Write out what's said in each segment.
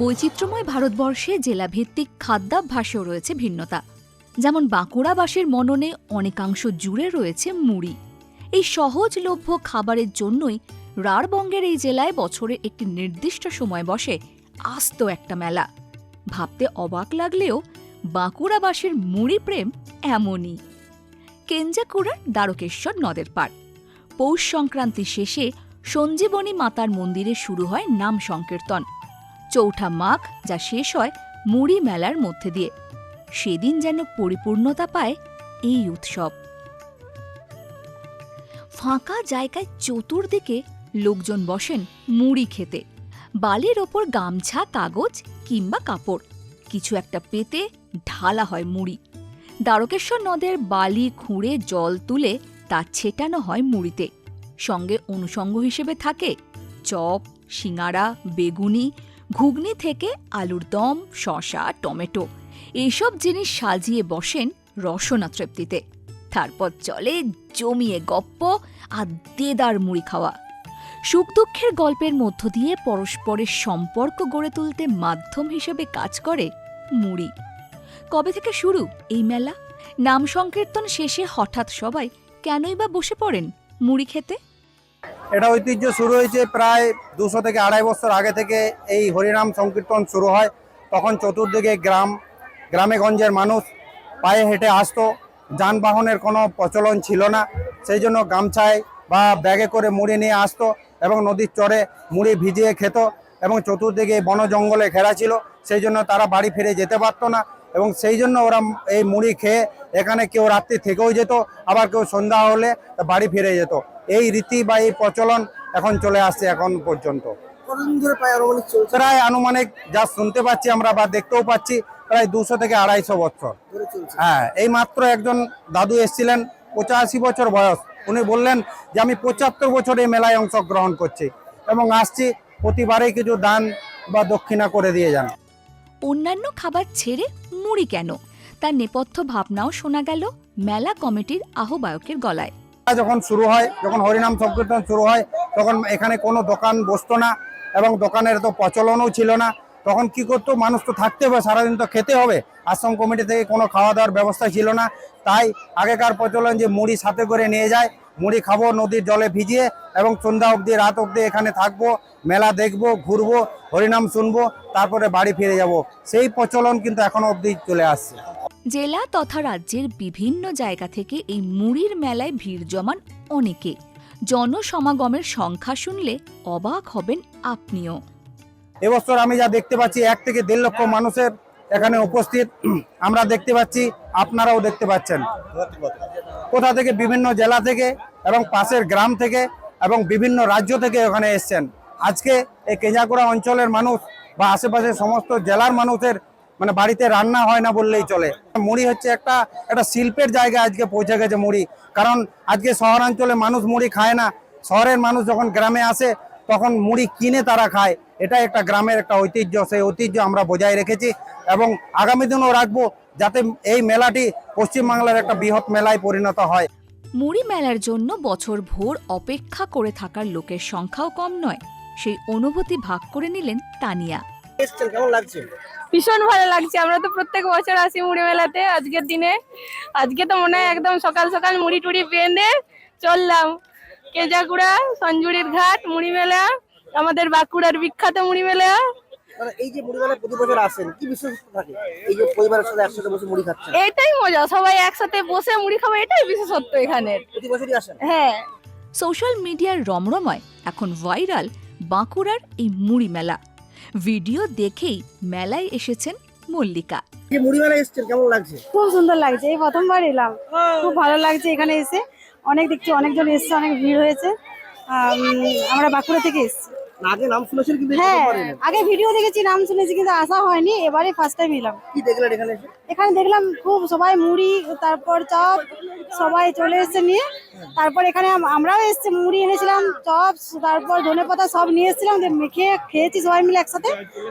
বৈচিত্র্যময় ভারতবর্ষে জেলাভিত্তিক খাদ্যাভ্যাসেও রয়েছে ভিন্নতা। যেমন বাঁকুড়াবাসীর মননে অনেকাংশ জুড়ে রয়েছে মুড়ি। এই সহজলভ্য খাবারের জন্যই রাঢ়বঙ্গের এই জেলায় বছরে একটি নির্দিষ্ট সময় বসে আস্ত একটা মেলা। ভাবতে অবাক লাগলেও বাঁকুড়াবাসীর মুড়ি প্রেম এমনই। কেঞ্জাকুড়ার দ্বারকেশ্বর নদের পার পৌষ সংক্রান্তি শেষে সঞ্জীবনী মাতার মন্দিরে শুরু হয় নাম সংকীর্তন। চৌঠা মাঘ যা শেষ হয় মুড়ি মেলার মধ্যে দিয়ে। সেদিন যেন পরিপূর্ণতা পায় এই উৎসব। ফাঁকা জায়গায় চতুর্দিকে লোকজন বসেন মুড়ি খেতে। বালির ওপর গামছা, কাগজ কিংবা কাপড়। কিছু একটা পেতে ঢালা হয় মুড়ি। দ্বারকেশ্বর নদের বালি খুঁড়ে জল তুলে তা ছেটানো হয় মুড়িতে। সঙ্গে অনুষঙ্গ হিসেবে থাকে চপ, সিঙাড়া, বেগুনি ঘুগনি থেকে আলুর দম, শসা, টমেটো এইসব জিনিস সাজিয়ে বসেন রসনা তৃপ্তিতে। তারপর চলে জমিয়ে গপ্প আর দেদার মুড়ি খাওয়া। সুখ দুঃখের গল্পের মধ্য দিয়ে পরস্পরের সম্পর্ক গড়ে তুলতে মাধ্যম হিসেবে কাজ করে মুড়ি। কবে থেকে শুরু এই মেলা? নাম সংকীর্তন শেষে হঠাৎ সবাই কেনই বা বসে পড়েন মুড়ি খেতে? এটা ঐতিহ্য শুরু হয়েছে প্রায় দুশো থেকে আড়াই বছর আগে থেকে এই হরিনাম সংকীর্তন শুরু হয়। তখন চতুর্দিকে গ্রাম, গ্রামে গঞ্জের মানুষ পায়ে হেঁটে আসতো। যানবাহনের কোনো প্রচলন ছিল না। সেই জন্য গামছায় বা ব্যাগে করে মুড়ি নিয়ে আসতো এবং নদীর চরে মুড়ি ভিজিয়ে খেত এবং চতুর্দিকে বন জঙ্গলে ঘেরা ছিল। সেই জন্য তারা বাড়ি ফিরে যেতে পারতো না। এবং সেই জন্য ওরা এই মুড়ি খেয়ে এখানে কেউ রাত্রি থেকেও যেত আবার কেউ সন্ধ্যা হলে বাড়ি ফিরে যেত। এই রীতি বা এই প্রচলন এখন চলে আসছে এখন পর্যন্ত। প্রায় আনুমানিক চলছে? প্রায় আনুমানিক যা শুনতে পাচ্ছি আমরা বা দেখতেও পাচ্ছি প্রায় দুশো থেকে আড়াইশো বছর। হ্যাঁ এই মাত্র একজন দাদু এসেছিলেন পঁচাশি বছর বয়স। উনি বললেন যে আমি পঁচাত্তর বছর এই মেলায় অংশগ্রহণ করছি এবং আসছি। প্রতিবারেই কিছু দান বা দক্ষিণা করে দিয়ে যান। অন্যান্য খাবার ছেড়ে মুড়ি কেন? তার নেপথ্য ভাবনাও শোনা গেল মেলা কমিটির আহ্বায়কের গলায়। যখন শুরু হয়, যখন হরিনাম সংকীর্তন শুরু হয়, তখন এখানে কোনো দোকান বসতো না এবং দোকানের তো প্রচলনও ছিল না। তখন কি করতো? মানুষ তো থাকতে হবে, সারাদিন তো খেতে হবে। আশ্রম কমিটি থেকে কোনো খাওয়া দাওয়ার ব্যবস্থা ছিল না। তাই আগেকার প্রচলন যে মুড়ি সাথে করে নিয়ে যায়, মুড়ি খাব, নদীর জলে ভিজিয়ে এবং সন্ধ্যা অবধি, রাত অবধি এখানে থাকব, মেলা দেখব, ঘুরবো, হরিনাম শুনব, তারপরে বাড়ি ফিরে যাব। সেই প্রচলন কিন্তু এখনও অবধি চলে আসছে। জেলা তথা রাজ্যের বিভিন্ন জায়গা থেকে এই মুড়ির মেলায় ভিড় জমান অনেকে। জনসমাগমের সংখ্যা শুনলে অবাক হবেন আপনিও। এবছর আমি যা দেখতে পাচ্ছি, এক থেকে দেড় লক্ষ মানুষের এখানে উপস্থিত। আমরা দেখতে পাচ্ছি, আপনারাও দেখতে পাচ্ছেন। কোথা থেকে? বিভিন্ন জেলা থেকে এবং পাশের গ্রাম থেকে এবং বিভিন্ন রাজ্য থেকে ওখানে এসছেন। আজকে এই কেঞ্জাকুড়া অঞ্চলের মানুষ বা আশেপাশের সমস্ত জেলার মানুষের মানে বাড়িতে রান্না হয় না বললেই চলে। মুড়ি হচ্ছে একটা একটা শিল্পের জায়গায় আজকে পৌঁছে গেছে মুড়ি। কারণ আজকে শহরাঞ্চলে মানুষ মুড়ি খায় না। শহরের মানুষ যখন গ্রামে আসে, তখন মুড়ি কিনে তারা খায়। এটা একটা গ্রামের একটা ঐতিহ্য সেই ঐতিহ্য আমরা বজায় রেখেছি এবং আগামী দিনও রাখব যাতে এই মেলাটি পশ্চিমবাংলার একটা বৃহৎ মেলায় পরিণত হয়। মুড়ি মেলার জন্য বছর ভোর অপেক্ষা করে থাকার লোকের সংখ্যাও কম নয়। সেই অনুভূতি ভাগ করে নিলেন তানিয়া। কেমন লাগছে? ভীষণ ভালো লাগছে। আমরা তো প্রত্যেক বছর আসি মুড়ি মেলাতে আজকের দিনে। আজকে তো মনে হয় একদম সকাল সকাল মুড়ি টুড়ি বেঁধে চললাম। কেজাকুড়া সঞ্জুরির ঘাট মুড়ি মেলা আমাদের বাঁকুড়ার বিখ্যাত মুড়ি মেলা। মানে এই যে মুড়ি মেলায় প্রতি বছর আসেন কি বিশেষত্ব থাকে? এই যে পরিবারের সাথে একসাথে বসে মুড়ি খাচ্ছেন? এটাই মজা সবাই একসাথে বসে মুড়ি খাব এটাই বিশেষত্ব এখানের। প্রতি বছরই আসেন? হ্যাঁ। সোশ্যাল মিডিয়ার রমরময় এখন ভাইরাল বাঁকুড়ার এই মুড়ি মেলা। ভিডিও দেখেই মেলায় এসেছেন মল্লিকা। যে মুড়ি মেলায় এসছেন কেমন লাগছে? খুব সুন্দর লাগছে এই প্রথমবার এলাম। খুব ভালো লাগছে এখানে এসে। অনেক দেখছি অনেকজন এসছে অনেক ভিড় হয়েছে। আমরা বাঁকুড়া থেকে এসেছি। আগে নাম শুনেছেন কিন্তু হ্যাঁ আগে ভিডিও দেখেছি নাম শুনেছি কিন্তু আসা হয়নি এবারে ফার্স্ট টাইম এলাম। কি দেখলেন এখানে এসে? এখানে দেখলাম খুব সবাই মুড়ি তারপর চপ সবাই চলে এসেছে নিয়ে। তারপর এখানে আমরাও এসেছি মুড়ি এনেছিলাম চপ তারপর ধনে পাতা সব নিয়ে এসেছিলাম মেখে খেয়েছি সবাই মিলে একসাথে।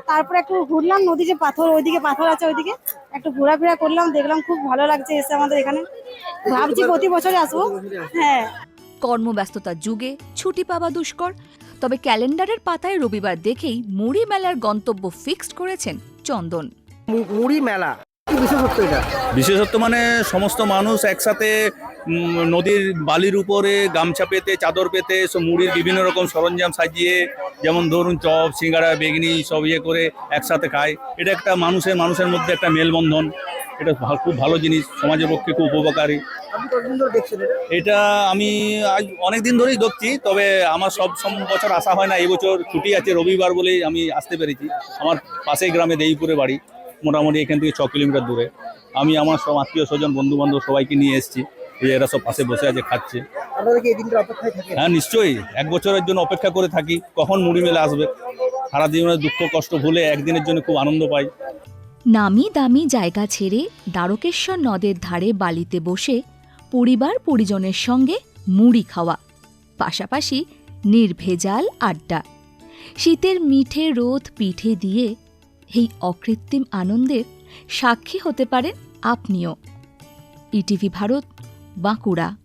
তারপর একটু ঘুরলাম নদী যে পাথর ওইদিকে পাথর আছে ওইদিকে। একটু ঘোরাফেরা করলাম দেখলাম খুব ভালো লাগছে এসে আমাদের এখানে। ভাবছি প্রতি বছরই আসব। হ্যাঁ। কর্মব্যস্ততার যুগে ছুটি পাওয়া দুষ্কর। তবে ক্যালেন্ডারের পাতায় রবিবার দেখেই মুড়ি মেলার গন্তব্য ফিক্সড করেছেন চন্দন। মু- মুড়ি মেলা। বিশেষত্ব এটা? বিশেষত্ব মানে সমস্ত মানুষ একসাথে নদীর বালির উপরে গামছা পেতে চাদর পেতে সব মুড়ির বিভিন্ন রকম সরঞ্জাম সাজিয়ে যেমন ধরুন চপ সিঙ্গাড়া বেগনি সব ইয়ে করে একসাথে খায়। এটা একটা মানুষের মানুষের মধ্যে একটা মেলবন্ধন। এটা খুব ভালো জিনিস সমাজের পক্ষে খুব উপকারী। এটা? এটা আমি আজ অনেক দিন ধরেই দেখছি তবে আমার সব বছর আসা হয় না এই বছর ছুটি আছে রবিবার বলেই আমি আসতে পেরেছি। আমার পাশেই গ্রামে দেইপুরে বাড়ি মোটামুটি এখান থেকে ছ কিলোমিটার দূরে। আমি আমার সব আত্মীয় স্বজন বন্ধু বান্ধব সবাইকে নিয়ে এসেছি এই এরা সব পাশে বসে আছে খাচ্ছে। হ্যাঁ নিশ্চয়ই। এক বছরের জন্য অপেক্ষা করে থাকি কখন মুড়ি মেলা আসবে? সারা জীবনের দুঃখ কষ্ট ভুলে একদিনের জন্য খুব আনন্দ পাই। নামি দামি জায়গা ছেড়ে দ্বারকেশ্বর নদের ধারে বালিতে বসে পরিবার পরিজনের সঙ্গে মুড়ি খাওয়া, পাশাপাশি নির্ভেজাল আড্ডা। শীতের মিঠে রোদ পিঠে দিয়ে এই অকৃত্রিম আনন্দের সাক্ষী হতে পারেন আপনিও। ইটিভি ভারত, বাঁকুড়া।